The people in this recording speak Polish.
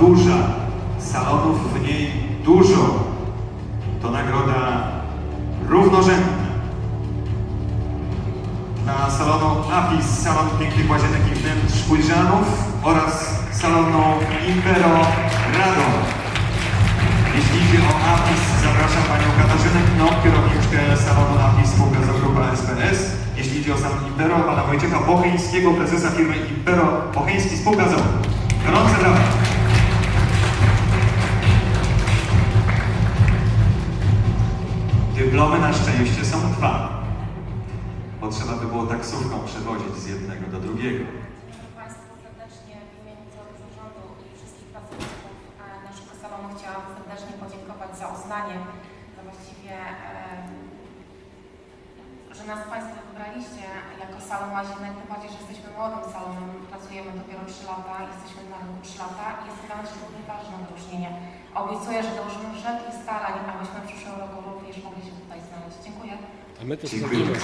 duża, salonów w niej dużo. To nagroda równorzędna. Dla salonu Apis, salon pięknych łazienek i wnętrz Ujrzanów oraz salonu Impero Radom. Jeśli idzie o Apis, zapraszam Panią Katarzynę Knop, kierowniczkę salonu Apis spółka grupa SPS. Jeśli idzie o salon Impero, Pana Wojciecha Bocheńskiego, prezesa firmy Impero Bocheński spółka ZOO. Dyplomy na szczęście są dwa. Bo trzeba by było taksówką przewozić z jednego do drugiego. Państwu serdecznie w imieniu całego zarządu i wszystkich pracowników e, naszego salonu. Chciałam serdecznie podziękować za uznanie, za właściwie, że nas Państwo wybraliście jako salon łazienek, tym bardziej, że jesteśmy młodym salonem, pracujemy dopiero 3 lata, jesteśmy na rynku 3 lata i jest dla nas szczególnie ważne wyróżnienie. Obiecuję, że dołożymy wszelkich starań, abyśmy w przyszłym roku również mogli się tutaj znaleźć. Dziękuję. A my to Dziękuję. zrobimy.